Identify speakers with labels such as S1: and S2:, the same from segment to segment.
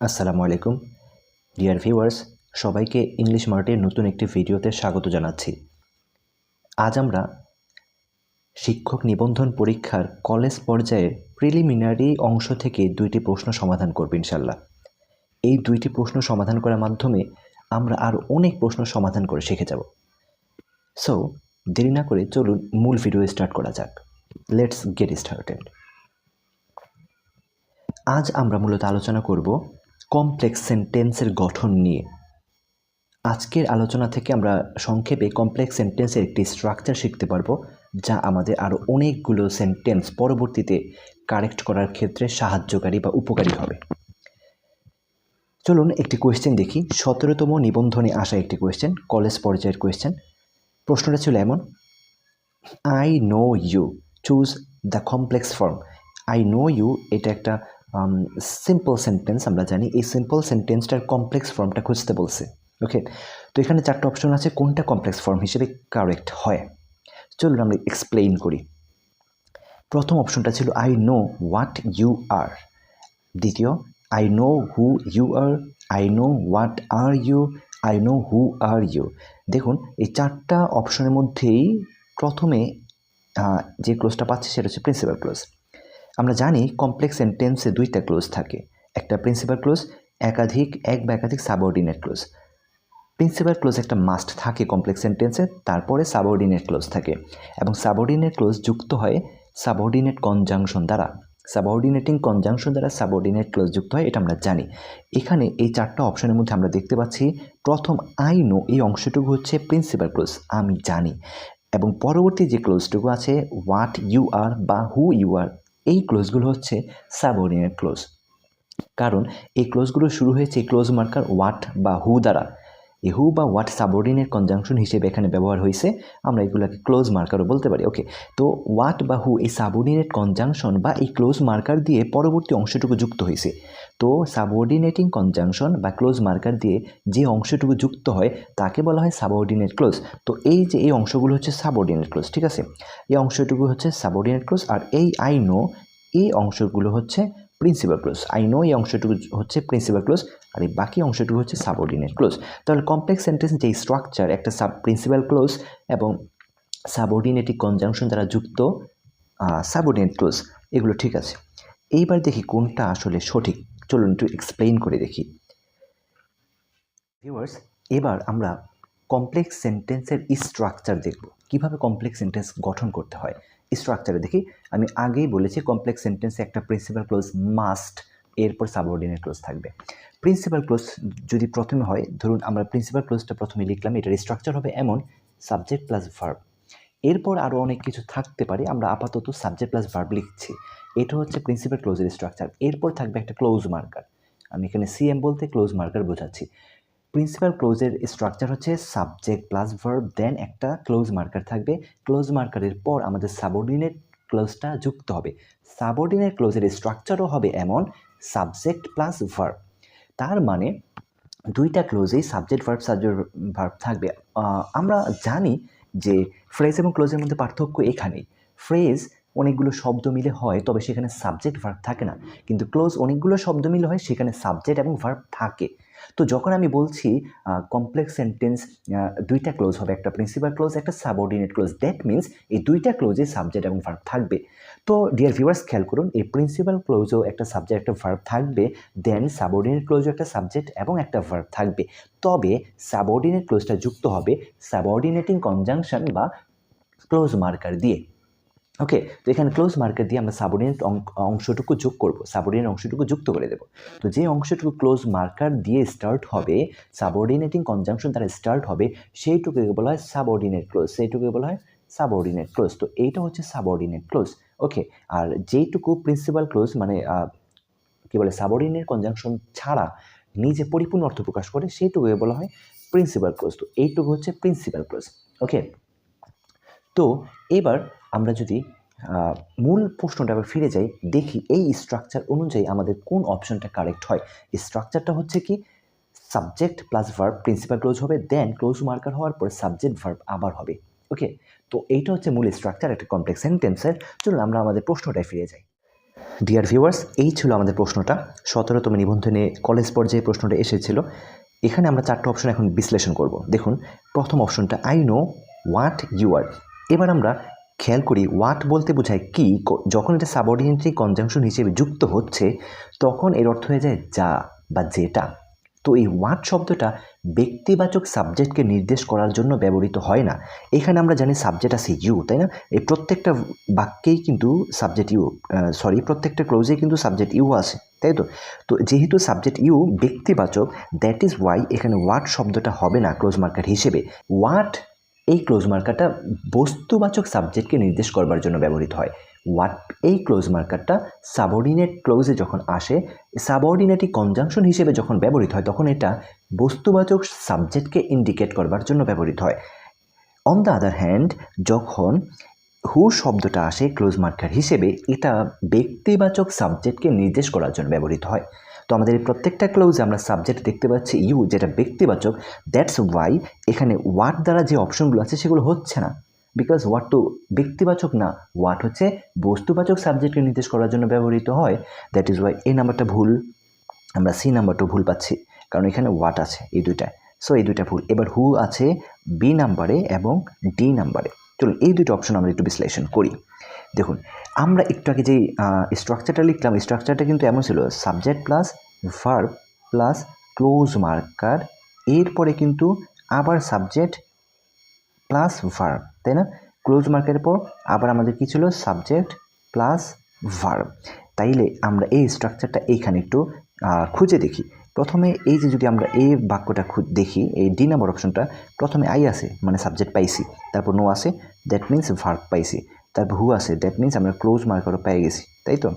S1: আসসালামু আলাইকুম। Dear viewers সবাইকে ইংলিশ মার্টের নতুন একটি ভিডিওতে স্বাগত জানাচ্ছি। আজ আমরা শিক্ষক নিবন্ধন পরীক্ষার কলেজ পর্যায়ের প্রিলিমিনারি অংশ থেকে দুইটি প্রশ্ন সমাধান করব ইনশাল্লাহ এই দুইটি প্রশ্ন সমাধান করার মাধ্যমে আমরা আরও অনেক প্রশ্ন সমাধান করে শিখে যাব। সো দেরি না করে চলুন মূল ভিডিও স্টার্ট করা যাক। লেটস গেট স্টার্টেড আজ আমরা মূলত আলোচনা করব কমপ্লেক্স সেন্টেন্সের গঠন নিয়ে। আজকের আলোচনা থেকে আমরা সংক্ষেপে কমপ্লেক্স সেন্টেন্সের একটি স্ট্রাকচার শিখতে পারব, যা আমাদের আরও অনেকগুলো সেন্টেন্স পরবর্তীতে কারেক্ট করার ক্ষেত্রে সাহায্যকারী বা উপকারী হবে। চলুন একটি কোয়েশ্চেন দেখি। সতেরোতম নিবন্ধনে আসা একটি কোয়েশ্চেন, কলেজ পর্যায়ের কোয়েশ্চেন। প্রশ্নটা ছিল এমন I know you choose the complex form I know you এটা একটা সিম্পল সেন্টেন্স আমরা জানি, এই সিম্পল সেন্টেন্সটার কমপ্লেক্স ফর্মটা খুঁজতে বলছে। ওকে তো এখানে চারটে অপশন আছে, কোনটা কমপ্লেক্স ফর্ম হিসেবে কারেক্ট হয়? চলুন আমরা এক্সপ্লেইন করি। প্রথম অপশনটা ছিল I know what you are দ্বিতীয় I know who you are I know what are you I know who are you দেখুন, এই চারটা অপশনের মধ্যেই প্রথমে যে ক্লোজটা পাচ্ছে সেটা হচ্ছে প্রিন্সিপাল ক্লোজ আমরা জানি কমপ্লেক্স সেন্টেন্সে দুইটা ক্লোজ থাকে। একটা প্রিন্সিপাল ক্লোজ একাধিক, এক বা একাধিক সাবঅর্ডিনেট ক্লোজ প্রিন্সিপাল ক্লোজ একটা মাস্ট থাকে কমপ্লেক্স সেন্টেন্সে তারপরে সাবঅর্ডিনেট ক্লোজ থাকে। এবং সাবঅর্ডিনেট ক্লোজ যুক্ত হয় সাবঅর্ডিনেট কনজাংশন দ্বারা। সাবঅর্ডিনেটিং কনজাংশন দ্বারা সাবঅর্ডিনেট ক্লোজ যুক্ত হয়, এটা আমরা জানি। এখানে এই চারটা অপশনের মধ্যে আমরা দেখতে পাচ্ছি, প্রথম আই নো এই অংশটুকু হচ্ছে প্রিন্সিপাল ক্লোজ আমি জানি। এবং পরবর্তী যে ক্লোজটুকু আছে হোয়াট ইউ আর বা হু ইউ আর এই ক্লোজগুলো হচ্ছে সাবঅর্ডিনেট ক্লোজ। কারণ এই ক্লোজগুলো শুরু হয়েছে ক্লোজ মার্কার ওয়াট বা হু দ্বারা। এই হু বা ওয়াট সাবঅর্ডিনেট কনজাংশন হিসেবে এখানে ব্যবহার হয়েছে। আমরা এগুলোকে ক্লোজ মার্কারও বলতে পারি। ওকে, তো ওয়াট বা হু এই সাবঅর্ডিনেট কনজাংশন বা এই ক্লোজ মার্কার দিয়ে পরবর্তী অংশটুকু যুক্ত হয়েছে। তো সাবঅর্ডিনেটিং কনজাংশন বা ক্লোজ মার্কার দিয়ে যে অংশটুকু যুক্ত হয়, তাকে বলা হয় সাবঅর্ডিনেট ক্লোজ। তো এই যে এই অংশগুলো হচ্ছে সাবঅর্ডিনেট ক্লোজ, ঠিক আছে? এই অংশটুকু হচ্ছে সাবঅর্ডিনেট ক্লোজ। আর এই আই নো, এই অংশগুলো হচ্ছে প্রিন্সিপাল ক্লোজ আই নো এই অংশটুকু হচ্ছে প্রিন্সিপাল ক্লোজ আর এই বাকি অংশটুকু হচ্ছে সাবঅর্ডিনেট ক্লোজ তাহলে কমপ্লেক্স সেন্টেন্স যে স্ট্রাকচার একটা সাব প্রিন্সিপাল ক্লোজ এবং সাবঅর্ডিনেটিক কনজাংশন দ্বারা যুক্ত সাবঅর্ডিনেট ক্লোজ এগুলো ঠিক আছে। এইবার দেখি কোনটা আসলে সঠিক। চলুন একটু এক্সপ্লেইন করে দেখি। ভিউয়ার্স এবার আমরা কমপ্লেক্স সেন্টেন্সের স্ট্রাকচার দেখব। কীভাবে কমপ্লেক্স সেন্টেন্স গঠন করতে হয়? স্ট্রাকচারে দেখি, আমি আগেই বলেছি কমপ্লেক্স সেন্টেন্সে একটা প্রিন্সিপাল ক্লোজ মাস্ট এরপর সাবঅর্ডিনেট ক্লোজ থাকবে। প্রিন্সিপাল ক্লোজ যদি প্রথমে হয়, ধরুন আমরা প্রিন্সিপাল ক্লোজটা প্রথমে লিখলাম, এটার স্ট্রাকচার হবে এমন সাবজেক্ট প্লাস ভার্ব এরপর আরও অনেক কিছু থাকতে পারে, আমরা আপাতত সাবজেক্ট প্লাস ভার্ব লিখছি। এটা হচ্ছে প্রিন্সিপাল ক্লোজের স্ট্রাকচার এরপর থাকবে একটা ক্লোজ মার্কার আমি এখানে সিএম বলতে ক্লোজ মার্কার বোঝাচ্ছি। প্রিন্সিপাল ক্লোজের স্ট্রাকচার হচ্ছে সাবজেক্ট প্লাস ভার্ব দেন একটা ক্লোজ মার্কার থাকবে। ক্লোজ মার্কারের পর আমাদের সাবঅর্ডিনেট ক্লোজটা যুক্ত হবে। সাবঅর্ডিনেট ক্লোজের স্ট্রাকচারও হবে এমন সাবজেক্ট প্লাস ভার্ব তার মানে দুইটা ক্লোজেই সাবজেক্ট ভার্ব সাবজেক্ট ভার্ব থাকবে। আমরা জানি যে ফ্রেজ এবং ক্লোজের মধ্যে পার্থক্য এখানেই। ফ্রেজ অনেকগুলো শব্দ মিলে হয়, তবে সেখানে সাবজেক্ট ভার্ব থাকে না। কিন্তু ক্লোজ অনেকগুলো শব্দ মিলে হয়, সেখানে সাবজেক্ট এবং ভার্ব থাকে। তো যখন আমি বলছি কমপ্লেক্স সেন্টেন্স দুইটা ক্লোজ হবে, একটা প্রিন্সিপাল ক্লোজ একটা সাবঅর্ডিনেট ক্লোজ দ্যাট মিন্স এই দুইটা ক্লোজে সাবজেক্ট এবং ভার্ব থাকবে। তো ডিয়ার ভিউয়ার্স খেয়াল করুন, এই প্রিন্সিপাল ক্লোজও একটা সাবজেক্ট একটা ভার্ব থাকবে দেন সাবঅর্ডিনেট ক্লোজও একটা সাবজেক্ট এবং একটা ভার্ব থাকবে। তবে সাবঅর্ডিনেট ক্লোজটা যুক্ত হবে সাবঅর্ডিনেটিং কনজাংশন বা ক্লোজ মার্কার দিয়ে। ওকে তো এখানে ক্লোজ মার্কার দিয়ে আমরা সাবঅর্ডিনেট অংশটুকু যোগ করব সাবঅর্ডিনেট অংশটুকু যুক্ত করে দেব। তো যে অংশটুকু ক্লোজ মার্কার দিয়ে স্টার্ট হবে সাবঅর্ডিনেটিং কনজাংশন দ্বারা স্টার্ট হবে, সেইটুকুকে বলা হয় সাবঅর্ডিনেট ক্লোজ সেইটুকুকে বলা হয় সাবঅর্ডিনেট ক্লোজ তো এইটা হচ্ছে সাবঅর্ডিনেট ক্লোজ ওকে আর যেইটুকু প্রিন্সিপাল ক্লোজ মানে কী বলে সাবঅর্ডিনেট কনজাংশন ছাড়া নিজে পরিপূর্ণ অর্থ প্রকাশ করে, সেইটুকুকে বলা হয় প্রিন্সিপাল ক্লোজ তো এইটুকু হচ্ছে প্রিন্সিপাল ক্লোজ ওকে তো এবার আমরা যদি মূল প্রশ্নটা আবার ফিরে যাই, দেখি এই স্ট্রাকচার অনুযায়ী আমাদের কোন অপশনটা কারেক্ট হয়। স্ট্রাকচারটা হচ্ছে কি subject plus verb principal clause হবে দেন ক্লোজ মার্কার হওয়ার পরে সাবজেক্ট ভার্ব আবার হবে। ওকে তো এইটা হচ্ছে মূল স্ট্রাকচার একটা কমপ্লেক্স সেন্টেন্সের চলুন আমরা আমাদের প্রশ্নটায় ফিরে যাই। ডিয়ার ভিউয়ার্স এই ছিল আমাদের প্রশ্নটা। সতেরোতম নিবন্ধনে কলেজ পর্যায়ে প্রশ্নটা এসেছিল। এখানে আমরা চারটে অপশন এখন বিশ্লেষণ করব। দেখুন, প্রথম অপশনটা I know what you are এবার আমরা খেয়াল করি হোয়াট বলতে বোঝায় কি যখন এটা সাবঅর্ডিনেটরি কনজাংশন হিসেবে যুক্ত হচ্ছে, তখন এর অর্থ হয়ে যায় যা বা যেটা। তো এই হোয়াট শব্দটা ব্যক্তিবাচক সাবজেক্টকে নির্দেশ করার জন্য ব্যবহৃত হয় না। এখানে আমরা জানি সাবজেক্ট আছে ইউ তাই না? এই প্রত্যেকটা বাক্যেই কিন্তু সাবজেক্ট ইউ সরি প্রত্যেকটা ক্লোজেই কিন্তু সাবজেক্ট ইউ আছে, তাই তো? তো যেহেতু সাবজেক্ট ইউ ব্যক্তিবাচক দ্যাট ইজ ওয়াই এখানে ওয়াট শব্দটা হবে না ক্লোজ মার্কার হিসেবে। ওয়াট এই ক্লোজ মার্কারটা বস্তুবাচক সাবজেক্টকে নির্দেশ করবার জন্য ব্যবহৃত হয়। ওয়াট এই ক্লোজ মার্কারটা সাবঅর্ডিনেট ক্লোজে যখন আসে সাবঅর্ডিনেটই কনজাংশন হিসেবে যখন ব্যবহৃত হয়, তখন এটা বস্তুবাচক সাবজেক্টকে ইন্ডিকেট করবার জন্য ব্যবহৃত হয়। অন দ্য আদার হ্যান্ড যখন হু শব্দটা আসে ক্লোজ মার্কার হিসেবে, এটা ব্যক্তিবাচক সাবজেক্টকে নির্দেশ করার জন্য ব্যবহৃত হয়। তো আমাদের এই প্রত্যেকটা ক্লোজে আমরা সাবজেক্ট দেখতে পাচ্ছি ইউ যেটা ব্যক্তিবাচক দ্যাটস ওয়াই এখানে ওয়াট দ্বারা যে অপশনগুলো আছে সেগুলো হচ্ছে না। বিকজ ওয়াট তো ব্যক্তিবাচক না ওয়াট হচ্ছে বস্তুবাচক সাবজেক্টকে নির্দেশ করার জন্য ব্যবহৃত হয়। দ্যাট ইজ ওয়াই এই নাম্বারটা ভুল। আমরা সি নাম্বারটাও ভুল পাচ্ছি, কারণ এখানে ওয়াট আছে এই দুইটায় সো এই দুইটা ভুল। এবার হু আছে বি নাম্বারে এবং ডি নাম্বারে চলুন, এই দুটো অপশন আমরা একটু বিশ্লেষণ করি। দেখুন, আমরা একটু আগে যে স্ট্রাকচারটা লিখলাম স্ট্রাকচারটা কিন্তু এমন ছিল subject plus verb plus clause marker এরপরে কিন্তু আবার সাবজেক্ট প্লাস ভার্ব তাই না? ক্লোজ মার্কের পর আবার আমাদের কী ছিল? সাবজেক্ট প্লাস ভার্ব তাইলে আমরা এই স্ট্রাকচারটা এইখানে একটু খুঁজে দেখি। প্রথমে এই যে যদি আমরা এই বাক্যটা দেখি, এই ডি নাম্বার অপশনটা প্রথমে আই আছে মানে সাবজেক্ট পাইছি, তারপর নো আছে দ্যাট মিন্স ভার্ব পাইছি। তারপর হু আছে দ্যাট মিন্স আমরা ক্লোজ মার্কারও পেয়ে গেছি, তাই তো?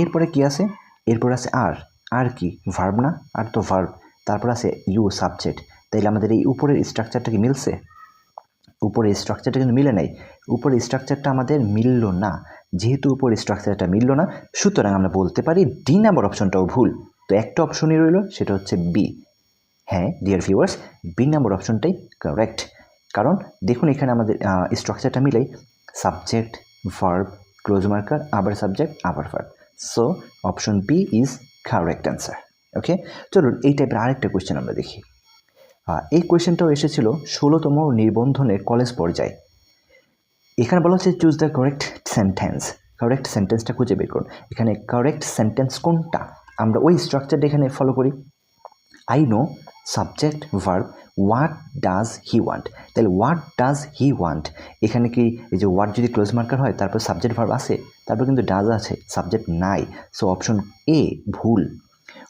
S1: এরপরে কি আছে? এরপর আছে আর আর কি? ভার্ব না? আর তো ভার্ব তারপর আছে ইউ সাবজেক্ট তাইলে আমাদের এই উপরের স্ট্রাকচারটা কি মিলছে? উপরের স্ট্রাকচারটা কিন্তু মিলে নাই, উপরের স্ট্রাকচারটা আমাদের মিলল না, যেহেতু উপরের স্ট্রাকচারটা মিলল না, সুতরাং আমরা বলতে পারি ডি নাম্বার অপশনটাও ভুল, তো একটা অপশনই রইল, সেটা হচ্ছে বি হ্যাঁ ডিয়ার ভিউয়ার্স বি নাম্বার অপশনটাই কারেক্ট কারণ দেখুন এখানে আমাদের স্ট্রাকচারটা মিলেই সাবজেক্ট ভার্ব ক্লোজ মার্কার আবার সাবজেক্ট আবার verb so option B is correct answer okay চলুন, এই টাইপের আরেকটা কোয়েশ্চেন আমরা দেখি। এই কোয়েশ্চেনটাও এসেছিল ষোলোতম নির্বন্ধনের কলেজ পর্যায়ে। এখানে বলা হচ্ছে choose the correct sentence correct সেন্টেন্সটা খুঁজে বের করুন। এখানে কারেক্ট সেন্টেন্স কোনটা? আমরা ওই স্ট্রাকচারটা এখানে ফলো করি। I know subject verb what does he want তাহলে হোয়াট ডাজ হি ওয়ান্ট এখানে কি এই যে ওয়াট যদি ক্লোজ মার্কার হয়, তারপর সাবজেক্ট ভার্ব আছে, তারপর কিন্তু ডাজ আছে সাবজেক্ট নাই। সো অপশন এ ভুল।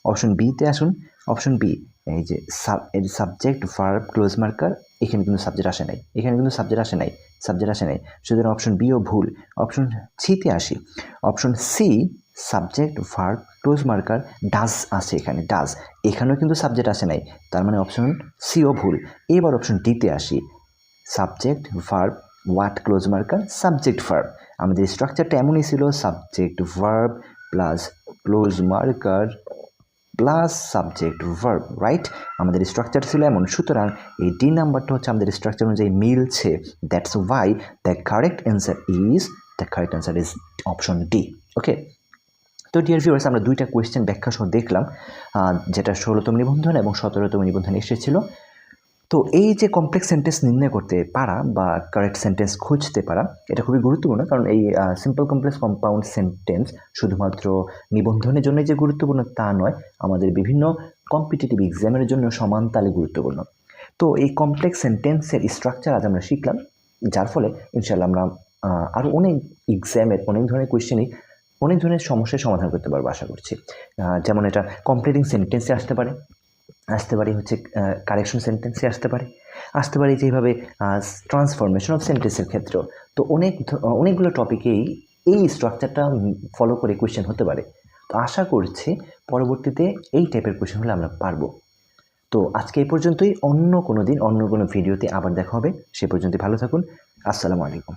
S1: অপশন বিতে আসুন। অপশন বি এই যে sub subject verb clause marker এখানে কিন্তু সাবজেক্ট আসে নাই। এখানে কিন্তু সাবজেক্ট আসে নাই সাবজেক্ট আসে নাই। সুতরাং অপশন বিও ভুল। অপশন সিতে আসি। Option C subject verb clause marker does আছে এখানে ডাজ এখানেও কিন্তু সাবজেক্ট আসে নাই, তার মানে অপশন সিও ভুল। এবার অপশন ডিতে আসি। Subject verb what clause marker subject verb আমাদের স্ট্রাকচারটা এমনই ছিল subject verb plus clause marker plus subject verb right আমাদের স্ট্রাকচার ছিল এমন, সুতরাং এই ডি নাম্বারটা হচ্ছে আমাদের স্ট্রাকচার অনুযায়ী মিলছে। That's why the correct answer is the correct answer is option D okay তো ডিয়ার ভিউয়ার্স আমরা দুইটা কোয়েশ্চেন ব্যাখ্যা সহ দেখলাম যেটা ষোলোতম নিবন্ধন এবং সতেরোতম নিবন্ধন এসেছিল। তো এই যে কমপ্লেক্স সেন্টেন্স নির্ণয় করতে পারা বা কারেক্ট সেন্টেন্স খুঁজতে পারা, এটা খুবই গুরুত্বপূর্ণ কারণ এই সিম্পল কমপ্লেক্স কম্পাউন্ড সেন্টেন্স শুধুমাত্র নিবন্ধনের জন্য যে গুরুত্বপূর্ণ তা নয়, আমাদের বিভিন্ন কম্পিটিটিভ এক্সামের জন্য সমান তালে গুরুত্বপূর্ণ। তো এই কমপ্লেক্স সেন্টেন্সের স্ট্রাকচার আজ আমরা শিখলাম, যার ফলে ইনশাল্লাহ আমরা আরও অনেক এক্সামের অনেক ধরনের কোয়েশ্চেনই অনেক ধরনের সমস্যার সমাধান করতে পারব আশা করছি। যেমন এটা কমপ্লিটিং সেন্টেন্সে আসতে পারে আসতে পারে হচ্ছে কারেকশন সেন্টেন্সে আসতে পারে আসতে পারে যেভাবে ট্রান্সফরমেশন অফ সেন্টেন্সের ক্ষেত্রেও। তো অনেক অনেকগুলো টপিকেই এই স্ট্রাকচারটা ফলো করে কোয়েশ্চেন হতে পারে। তো আশা করছি পরবর্তীতে এই টাইপের কোয়েশ্চেন হলে আমরা পারব। তো আজকে এই পর্যন্তই, অন্য কোনো দিন, অন্য কোনো ভিডিওতে আবার দেখা হবে। সে পর্যন্ত ভালো থাকুন। আসসালামু আলাইকুম।